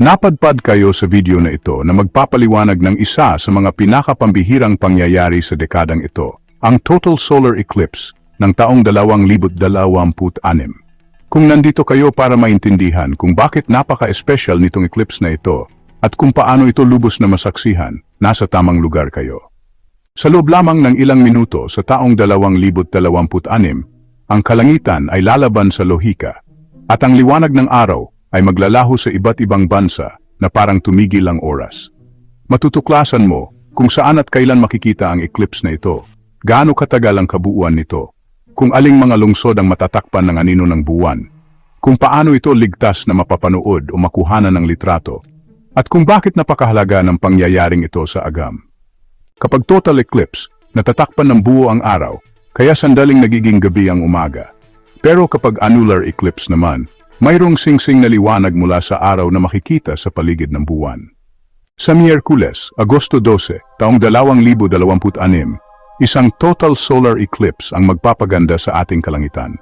Napadpad kayo sa video na ito na magpapaliwanag ng isa sa mga pinakapambihirang pangyayari sa dekadang ito, ang total solar eclipse ng taong 2026. Kung nandito kayo para maintindihan kung bakit napaka-espesyal nitong eclipse na ito at kung paano ito lubos na masaksihan, nasa tamang lugar kayo. Sa loob lamang ng ilang minuto sa taong 2026, ang kalangitan ay lalaban sa lohika at ang liwanag ng araw ay maglalaho sa iba't ibang bansa na parang tumigil ang oras. Matutuklasan mo kung saan at kailan makikita ang eclipse na ito, gaano katagal ang kabuuan nito, kung aling mga lungsod ang matatakpan ng anino ng buwan, kung paano ito ligtas na mapapanood o makuhanan ng litrato, at kung bakit napakahalaga ng pangyayaring ito sa agam. Kapag total eclipse, natatakpan ng buo ang araw, kaya sandaling nagiging gabi ang umaga. Pero kapag annular eclipse naman, mayroong singsing na liwanag mula sa araw na makikita sa paligid ng buwan. Sa Miyerkules, Agosto 12, taong 2026, isang total solar eclipse ang magpapaganda sa ating kalangitan.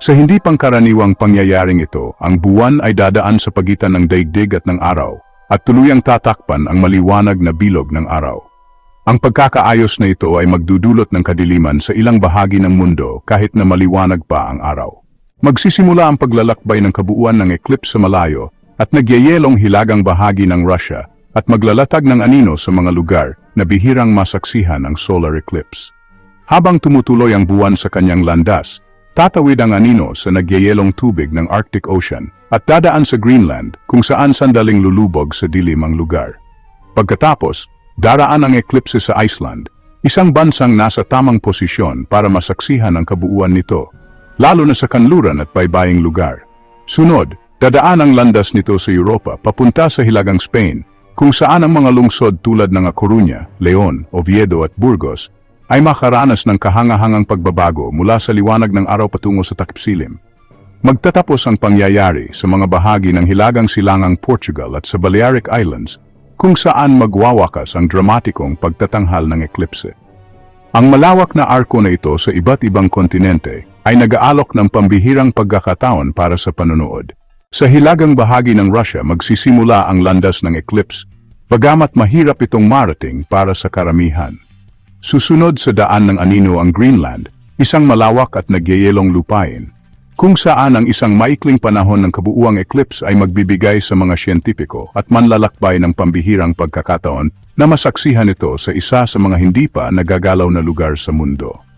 Sa hindi pangkaraniwang pangyayaring ito, ang buwan ay dadaan sa pagitan ng daigdig at ng araw, at tuluyang tatakpan ang maliwanag na bilog ng araw. Ang pagkakaayos na ito ay magdudulot ng kadiliman sa ilang bahagi ng mundo kahit na maliwanag pa ang araw. Magsisimula ang paglalakbay ng kabuuan ng eclipse sa malayo at nagyayelong hilagang bahagi ng Russia at maglalatag ng anino sa mga lugar na bihirang masaksihan ang solar eclipse. Habang tumutuloy ang buwan sa kanyang landas, tatawid ang anino sa nagyayelong tubig ng Arctic Ocean at dadaan sa Greenland kung saan sandaling lulubog sa dilim ang lugar. Pagkatapos, daraan ang eclipse sa Iceland, isang bansang nasa tamang posisyon para masaksihan ang kabuuan nito, lalo na sa kanluran at baybaying lugar. Sunod, dadaan ang landas nito sa Europa papunta sa Hilagang Spain, kung saan ang mga lungsod tulad ng Coruña, Leon, Oviedo at Burgos ay makaranas ng kahangahangang pagbabago mula sa liwanag ng araw patungo sa takipsilim. Magtatapos ang pangyayari sa mga bahagi ng Hilagang Silangang Portugal at sa Balearic Islands kung saan magwawakas ang dramatikong pagtatanghal ng eklipse. Ang malawak na arko na ito sa iba't ibang kontinente ay nag-aalok ng pambihirang pagkakataon para sa panonood. Sa hilagang bahagi ng Russia magsisimula ang landas ng eclipse, bagamat mahirap itong marating para sa karamihan. Susunod sa daan ng anino ang Greenland, isang malawak at nagyayelong lupain, kung saan ang isang maikling panahon ng kabuuang eclipse ay magbibigay sa mga siyentipiko at manlalakbay ng pambihirang pagkakataon na masaksihan ito sa isa sa mga hindi pa nagagalaw na lugar sa mundo.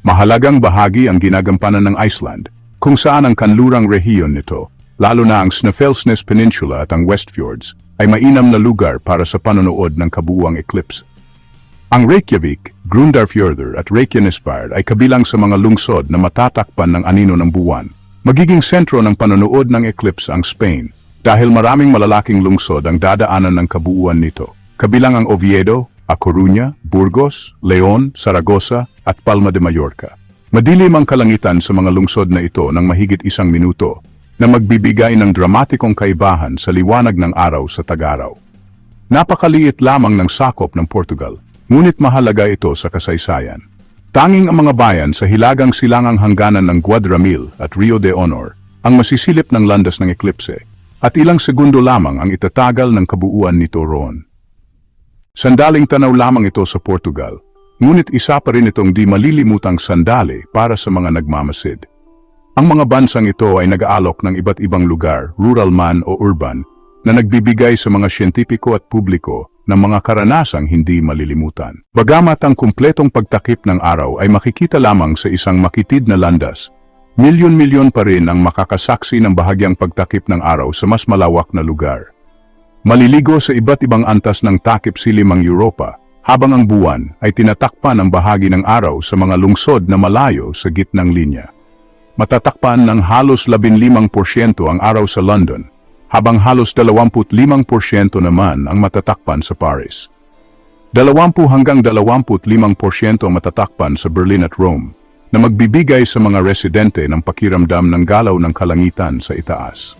Mahalagang bahagi ang ginagampanan ng Iceland, kung saan ang kanlurang rehiyon nito, lalo na ang Snæfellsnes Peninsula at ang Westfjords, ay mainam na lugar para sa panonood ng kabuuang eclipse. Ang Reykjavik, Grundarfjörður at Reykjanesbær ay kabilang sa mga lungsod na matatakpan ng anino ng buwan. Magiging sentro ng panonood ng eclipse ang Spain dahil maraming malalaking lungsod ang dadaanan ng kabuuan nito. Kabilang ang Oviedo, A Coruña, Burgos, Leon, Saragossa at Palma de Mallorca. Madilim ang kalangitan sa mga lungsod na ito ng mahigit isang minuto na magbibigay ng dramatikong kaibahan sa liwanag ng araw sa tag-araw. Napakaliit lamang ng sakop ng Portugal, ngunit mahalaga ito sa kasaysayan. Tanging ang mga bayan sa hilagang silangang hangganan ng Guadramil at Rio de Honor ang masisilip ng landas ng eklipse at ilang segundo lamang ang itatagal ng kabuuan nito roon. Sandaling tanaw lamang ito sa Portugal, ngunit isa pa rin itong di malilimutang sandali para sa mga nagmamasid. Ang mga bansang ito ay nag-aalok ng iba't ibang lugar, rural man o urban, na nagbibigay sa mga siyentipiko at publiko ng mga karanasang hindi malilimutan. Bagamat ang kumpletong pagtakip ng araw ay makikita lamang sa isang makitid na landas, milyon-milyon pa rin ang makakasaksi ng bahagyang pagtakip ng araw sa mas malawak na lugar. Maliligo sa iba't ibang antas ng takip silim ang Europa, habang ang buwan ay tinatakpan ang bahagi ng araw sa mga lungsod na malayo sa gitnang linya. Matatakpan ng halos 15% ang araw sa London, habang halos 25% naman ang matatakpan sa Paris. 20 hanggang 25% ang matatakpan sa Berlin at Rome, na magbibigay sa mga residente ng pakiramdam ng galaw ng kalangitan sa itaas.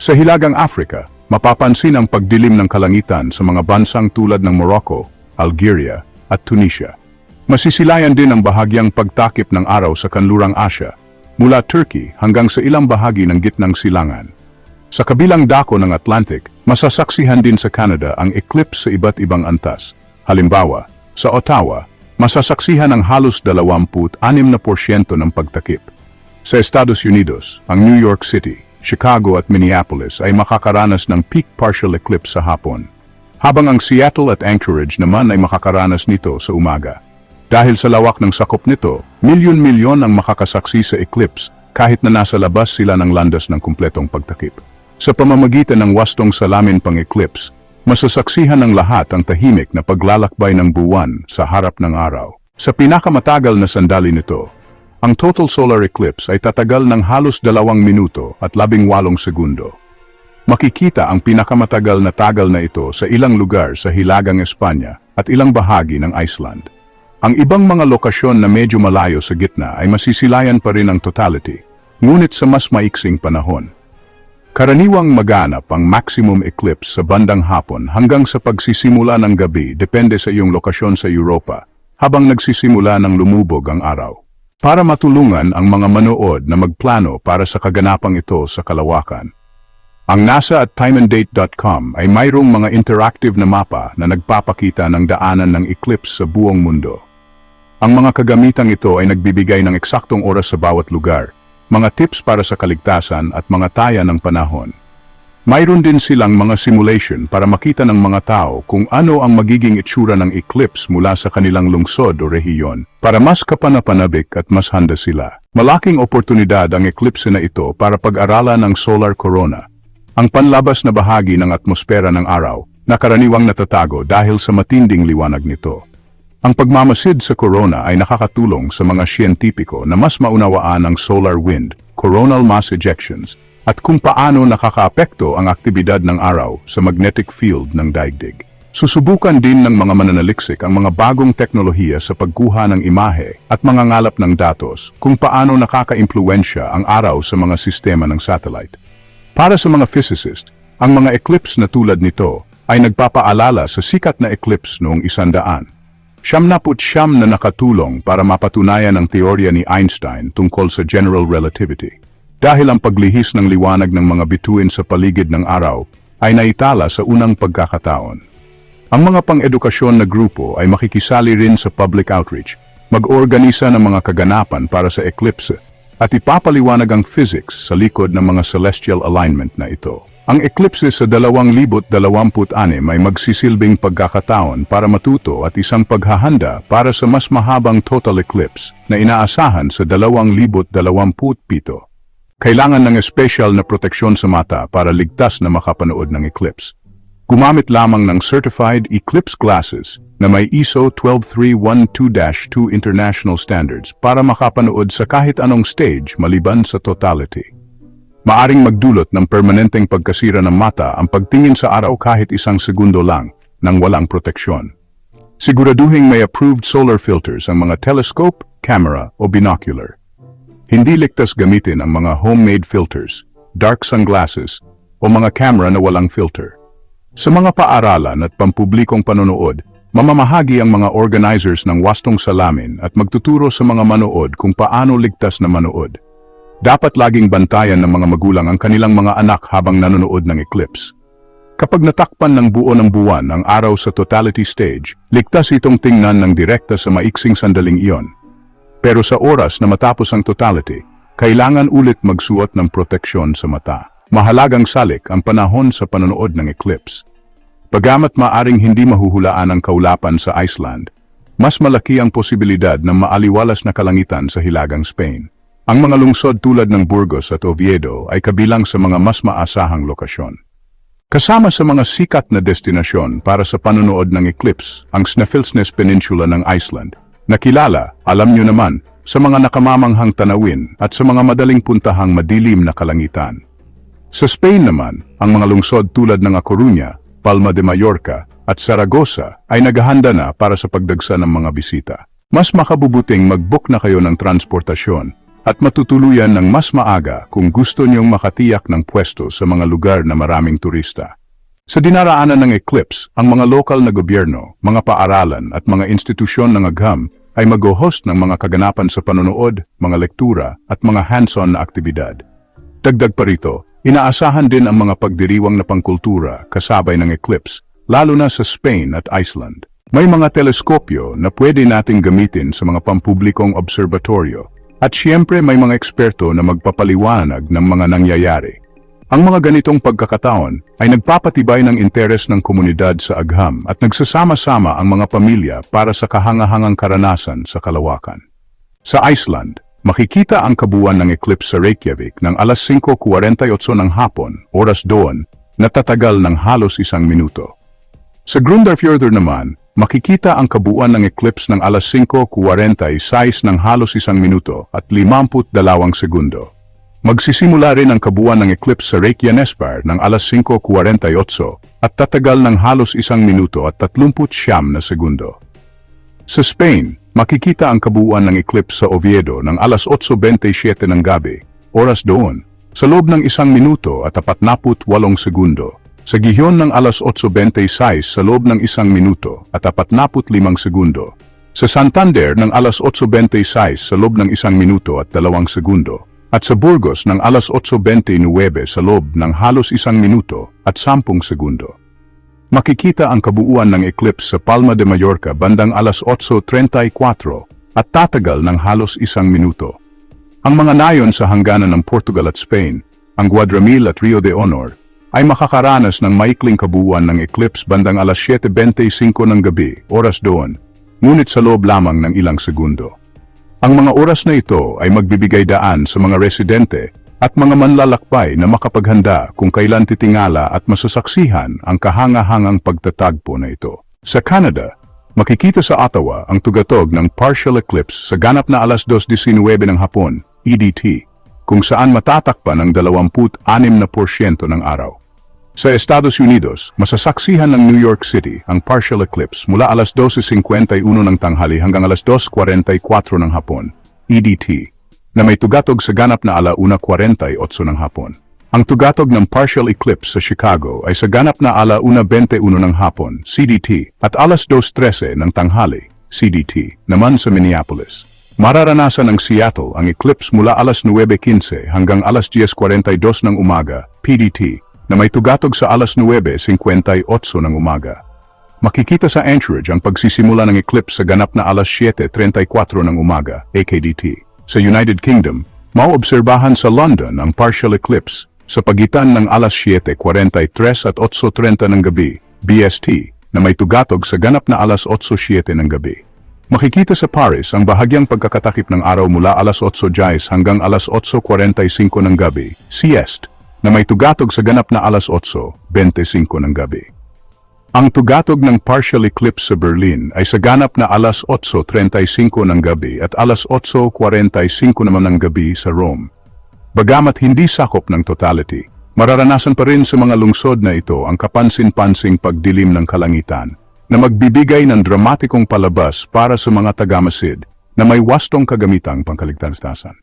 Sa Hilagang Africa, mapapansin ang pagdilim ng kalangitan sa mga bansang tulad ng Morocco, Algeria, at Tunisia. Masisilayan din ang bahagyang pagtakip ng araw sa kanlurang Asya, mula Turkey hanggang sa ilang bahagi ng gitnang silangan. Sa kabilang dako ng Atlantic, masasaksihan din sa Canada ang eclipse sa iba't ibang antas. Halimbawa, sa Ottawa, masasaksihan ang halos 26% ng pagtakip. Sa Estados Unidos, ang New York City, Chicago at Minneapolis ay makakaranas ng peak partial eclipse sa hapon. Habang ang Seattle at Anchorage naman ay makakaranas nito sa umaga. Dahil sa lawak ng sakop nito, milyon-milyon ang makakasaksi sa eclipse kahit na nasa labas sila ng landas ng kumpletong pagtakip. Sa pamamagitan ng wastong salamin pang eclipse, masasaksihan ng lahat ang tahimik na paglalakbay ng buwan sa harap ng araw. Sa pinakamatagal na sandali nito, ang total solar eclipse ay tatagal ng halos dalawang minuto at labing walong segundo. Makikita ang pinakamatagal na tagal na ito sa ilang lugar sa Hilagang Espanya at ilang bahagi ng Iceland. Ang ibang mga lokasyon na medyo malayo sa gitna ay masisilayan pa rin ang totality, ngunit sa mas maiksing panahon. Karaniwang maganap ang maximum eclipse sa bandang hapon hanggang sa pagsisimula ng gabi depende sa iyong lokasyon sa Europa, habang nagsisimula ng lumubog ang araw. Para matulungan ang mga manood na magplano para sa kaganapang ito sa kalawakan. Ang NASA at timeanddate.com ay mayroong mga interactive na mapa na nagpapakita ng daanan ng eclipse sa buong mundo. Ang mga kagamitang ito ay nagbibigay ng eksaktong oras sa bawat lugar, mga tips para sa kaligtasan at mga taya ng panahon. Mayroon din silang mga simulation para makita ng mga tao kung ano ang magiging itsura ng eclipse mula sa kanilang lungsod o rehiyon para mas kapanapanabik at mas handa sila. Malaking oportunidad ang eclipse na ito para pag-aralan ng solar corona, ang panlabas na bahagi ng atmosfera ng araw na karaniwang natatago dahil sa matinding liwanag nito. Ang pagmamasid sa corona ay nakakatulong sa mga siyentipiko na mas maunawaan ang solar wind, coronal mass ejections, at kung paano nakakaapekto ang aktibidad ng araw sa magnetic field ng daigdig. Susubukan din ng mga mananaliksik ang mga bagong teknolohiya sa pagkuha ng imahe at mga ngalap ng datos kung paano nakaka-impluensya ang araw sa mga sistema ng satellite. Para sa mga physicist, ang mga eclipse na tulad nito ay nagpapaalala sa sikat na eclipse noong isandaan. Siyamnaput siyam na nakatulong para mapatunayan ang teorya ni Einstein tungkol sa general relativity. Dahil ang paglihis ng liwanag ng mga bituin sa paligid ng araw ay naitala sa unang pagkakataon. Ang mga pang-edukasyon na grupo ay makikisali rin sa public outreach, mag-organisa ng mga kaganapan para sa eclipse at ipapaliwanag ang physics sa likod ng mga celestial alignment na ito. Ang eclipse sa 2026 ay magsisilbing pagkakataon para matuto at isang paghahanda para sa mas mahabang total eclipse na inaasahan sa 2027. Kailangan ng espesyal na proteksyon sa mata para ligtas na makapanood ng eclipse. Gumamit lamang ng certified eclipse glasses na may ISO 12312-2 international standards para makapanood sa kahit anong stage maliban sa totality. Maaring magdulot ng permanenteng pagkasira ng mata ang pagtingin sa araw kahit isang segundo lang nang walang proteksyon. Siguraduhing may approved solar filters ang mga telescope, camera o binocular. Hindi ligtas gamitin ang mga homemade filters, dark sunglasses o mga camera na walang filter. Sa mga paaralan at pampublikong panonood, mamamahagi ang mga organizers ng wastong salamin at magtuturo sa mga manood kung paano ligtas na manood. Dapat laging bantayan ng mga magulang ang kanilang mga anak habang nanonood ng eclipse. Kapag natakpan ng buo ng buwan ang araw sa totality stage, ligtas itong tingnan ng direkta sa maiksing sandaling iyon. Pero sa oras na matapos ang totality, kailangan ulit magsuot ng proteksyon sa mata. Mahalagang salik ang panahon sa panonood ng eclipse. Pagamat maaring hindi mahuhulaan ang kaulapan sa Iceland, mas malaki ang posibilidad ng maaliwalas na kalangitan sa Hilagang Spain. Ang mga lungsod tulad ng Burgos at Oviedo ay kabilang sa mga mas maasahang lokasyon. Kasama sa mga sikat na destinasyon para sa panonood ng eclipse ang Snæfellsnes Peninsula ng Iceland, na kilala, alam nyo naman, sa mga nakamamanghang tanawin at sa mga madaling puntahang madilim na kalangitan. Sa Spain naman, ang mga lungsod tulad ng A Coruña, Palma de Mallorca at Saragossa ay naghahanda na para sa pagdagsa ng mga bisita. Mas makabubuting mag-book na kayo ng transportasyon at matutuluyan ng mas maaga kung gusto niyong makatiyak ng pwesto sa mga lugar na maraming turista. Sa dinaraanan ng eclipse, ang mga lokal na gobyerno, mga paaralan at mga institusyon ng agham ay mag-host ng mga kaganapan sa panonood, mga lektura at mga hands-on na aktibidad. Dagdag pa rito, Inaasahan din ang mga pagdiriwang na pangkultura kasabay ng eclipse, lalo na sa Spain at Iceland. May mga teleskopyo na pwede nating gamitin sa mga pampublikong observatoryo at siyempre may mga eksperto na magpapaliwanag ng mga nangyayari. Ang mga ganitong pagkakataon ay nagpapatibay ng interes ng komunidad sa agham at nagsasama-sama ang mga pamilya para sa kahangahangang karanasan sa kalawakan. Sa Iceland, makikita ang kabuuan ng eclipse sa Reykjavik ng alas 5.48 ng hapon, oras doon, na tatagal ng halos isang minuto. Sa Grundarfjörður naman, makikita ang kabuuan ng eclipse ng alas 5.46 ng halos isang minuto at 52 segundo. Magsisimula rin ang kabuuan ng eclipse sa Reykjanesbar ng alas 5.48 at tatagal ng halos isang minuto at 39 na segundo. Sa Spain, makikita ang kabuuan ng eclipse sa Oviedo ng alas 8.27 ng gabi, oras doon, sa loob ng isang minuto at 48 segundo. Sa Gijon ng alas 8.26 sa loob ng isang minuto at 45 segundo. Sa Santander ng alas 8.26 sa loob ng isang minuto at 2 segundo. At sa Burgos ng alas 8.29 sa loob ng halos isang minuto at 10 segundo. Makikita ang kabuuan ng eclipse sa Palma de Mallorca bandang alas 8.34 at tatagal ng halos isang minuto. Ang mga nayon sa hangganan ng Portugal at Spain, ang Guadramil at Rio de Honor, ay makakaranas ng maikling kabuuan ng eclipse bandang alas 7.25 ng gabi, oras doon, ngunit sa loob lamang ng ilang segundo. Ang mga oras na ito ay magbibigay daan sa mga residente at mga manlalakbay na makapaghanda kung kailan titingala at masasaksihan ang kahangahangang pagtatagpo na ito. Sa Canada, makikita sa Ottawa ang tugatog ng partial eclipse sa ganap na alas 2.19 ng hapon, EDT, kung saan matatakpan ang 26% ng araw. Sa Estados Unidos, masasaksihan ng New York City ang partial eclipse mula alas 12.51 ng tanghali hanggang alas 2.44 ng hapon, EDT, na may tugatog sa ganap na alauna.48 ng hapon. Ang tugatog ng partial eclipse sa Chicago ay sa ganap na alauna.21 ng hapon, CDT, at alas 2.13 ng tanghali, CDT, naman sa Minneapolis. Mararanasan ng Seattle ang eclipse mula alas 9.15 hanggang alas 10.42 ng umaga, PDT, na may tugatog sa alas 9.58 ng umaga. Makikita sa Anchorage ang pagsisimula ng eclipse sa ganap na alas 7.34 ng umaga, AKDT. Sa United Kingdom, maoobserbahan sa London ang partial eclipse sa pagitan ng alas 7.43 at 8.30 ng gabi, BST, na may tugatog sa ganap na alas 8.07 ng gabi. Makikita sa Paris ang bahagyang pagkakatakip ng araw mula alas 8.10 hanggang alas 8.45 ng gabi, siest, na may tugatog sa ganap na alas 8.25 ng gabi. Ang tugatog ng partial eclipse sa Berlin ay sa ganap na alas 8.35 ng gabi at alas 8.45 naman ng gabi sa Rome. Bagamat hindi sakop ng totality, mararanasan pa rin sa mga lungsod na ito ang kapansin-pansing pagdilim ng kalangitan na magbibigay ng dramatikong palabas para sa mga tagamasid na may wastong kagamitang pangkaligtasan.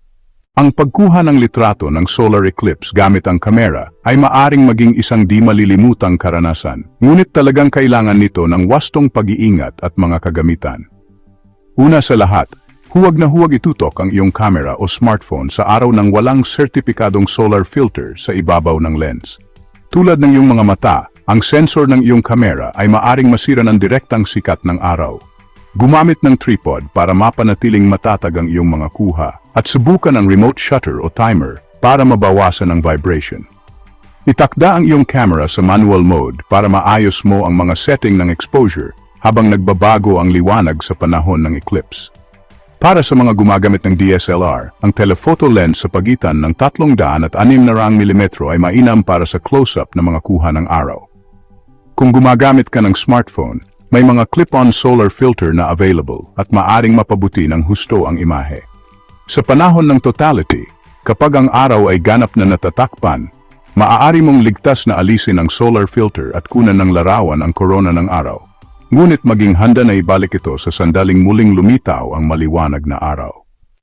Ang pagkuha ng litrato ng solar eclipse gamit ang kamera ay maaring maging isang di malilimutang karanasan, ngunit talagang kailangan nito ng wastong pag-iingat at mga kagamitan. Una sa lahat, huwag na huwag itutok ang iyong camera o smartphone sa araw ng walang sertipikadong solar filter sa ibabaw ng lens. Tulad ng iyong mga mata, ang sensor ng iyong kamera ay maaring masira ng direktang sikat ng araw. Gumamit ng tripod para mapanatiling matatag ang iyong mga kuha at subukan ang remote shutter o timer para mabawasan ang vibration. Itakda ang iyong camera sa manual mode para maayos mo ang mga setting ng exposure habang nagbabago ang liwanag sa panahon ng eclipse. Para sa mga gumagamit ng DSLR, ang telephoto lens sa pagitan ng 300 at 600 mm ay mainam para sa close-up na mga kuha ng araw. Kung gumagamit ka ng smartphone, may mga clip-on solar filter na available at maaring mapabuti ng husto ang imahe. Sa panahon ng totality, kapag ang araw ay ganap na natatakpan, maaari mong ligtas na alisin ang solar filter at kunan ng larawan ang korona ng araw. Ngunit maging handa na ibalik ito sa sandaling muling lumitaw ang maliwanag na araw.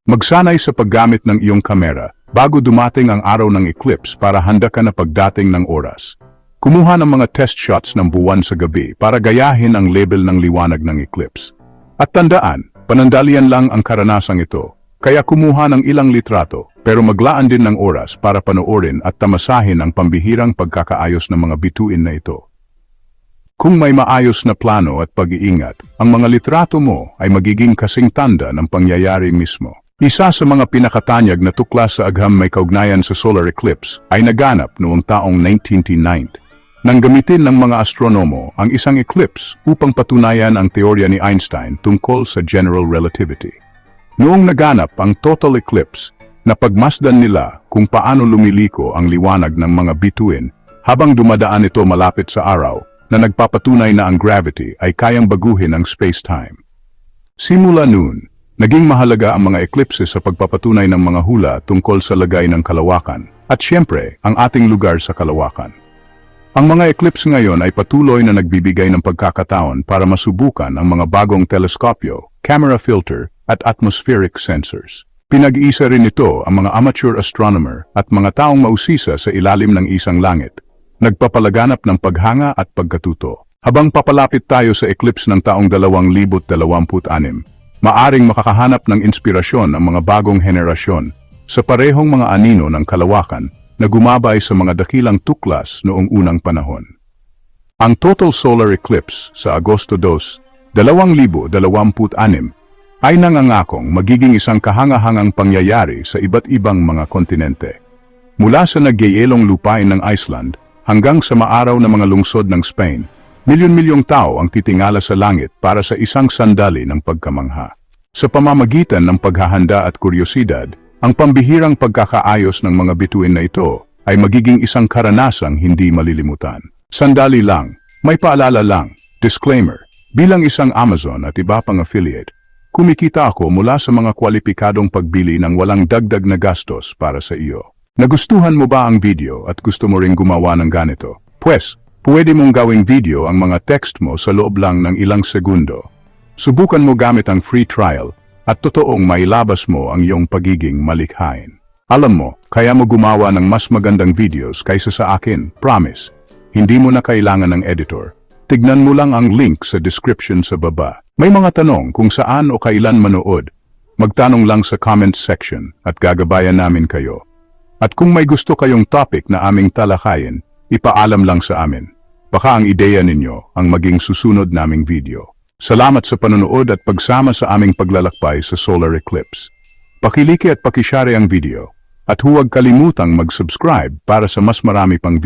Magsanay sa paggamit ng iyong kamera bago dumating ang araw ng eclipse para handa ka na pagdating ng oras. Kumuha ng mga test shots ng buwan sa gabi para gayahin ang level ng liwanag ng eclipse. At tandaan, panandalian lang ang karanasang ito kaya kumuha ng ilang litrato Pero maglaan din ng oras para panoorin at tamasahin ang pambihirang pagkakaayos ng mga bituin na ito. Kung may maayos na plano at pag-iingat, ang mga litrato mo ay magiging kasing tanda ng pangyayari mismo. Isa sa mga pinakatanyag na tuklas sa agham may kaugnayan sa solar eclipse ay naganap noong taong 1990 nang gamitin ng mga astronomo ang isang eclipse upang patunayan ang teorya ni Einstein tungkol sa general relativity. Noong naganap ang total eclipse, napagmasdan nila kung paano lumiliko ang liwanag ng mga bituin habang dumadaan ito malapit sa araw na nagpapatunay na ang gravity ay kayang baguhin ang space-time. Simula noon, naging mahalaga ang mga eclipses sa pagpapatunay ng mga hula tungkol sa lagay ng kalawakan at siyempre ang ating lugar sa kalawakan. Ang mga eclipse ngayon ay patuloy na nagbibigay ng pagkakataon para masubukan ang mga bagong teleskopyo, camera filter at atmospheric sensors. Pinag-iisa rin ito ang mga amateur astronomer at mga taong mausisa sa ilalim ng isang langit, nagpapalaganap ng paghanga at pagkatuto. Habang papalapit tayo sa eclipse ng taong 2026, maaring makakahanap ng inspirasyon ang mga bagong henerasyon sa parehong mga anino ng kalawakan na gumabay sa mga dakilang tuklas noong unang panahon. Ang total solar eclipse sa Agosto 2, 2026 ay nangangakong magiging isang kahangahangang pangyayari sa iba't ibang mga kontinente. Mula sa nagyayelong lupain ng Iceland hanggang sa maaraw na mga lungsod ng Spain, milyon-milyong tao ang titingala sa langit para sa isang sandali ng pagkamangha. Sa pamamagitan ng paghahanda at kuryosidad, ang pambihirang pagkakaayos ng mga bituin na ito ay magiging isang karanasang hindi malilimutan. Sandali lang, may paalala lang, disclaimer, bilang isang Amazon at iba pang affiliate, kumikita ako mula sa mga kwalipikadong pagbili ng walang dagdag na gastos para sa iyo. Nagustuhan mo ba ang video at gusto mo ring gumawa ng ganito? Pwes, pwede mong gawing video ang mga text mo sa loob lang ng ilang segundo. Subukan mo gamit ang free trial at totoong mailabas mo ang iyong pagiging malikhain. Alam mo, kaya mo gumawa ng mas magandang videos kaysa sa akin, promise. Hindi mo na kailangan ng editor. Tignan mo lang ang link sa description sa baba. May mga tanong kung saan o kailan manood. Magtanong lang sa comment section at gagabayan namin kayo. At kung may gusto kayong topic na aming talakayin, ipaalam lang sa amin. Baka ang ideya ninyo ang maging susunod naming video. Salamat sa panonood at pagsama sa aming paglalakbay sa solar eclipse. Pakilike at pakishare ang video at huwag kalimutang mag-subscribe para sa mas marami pang video.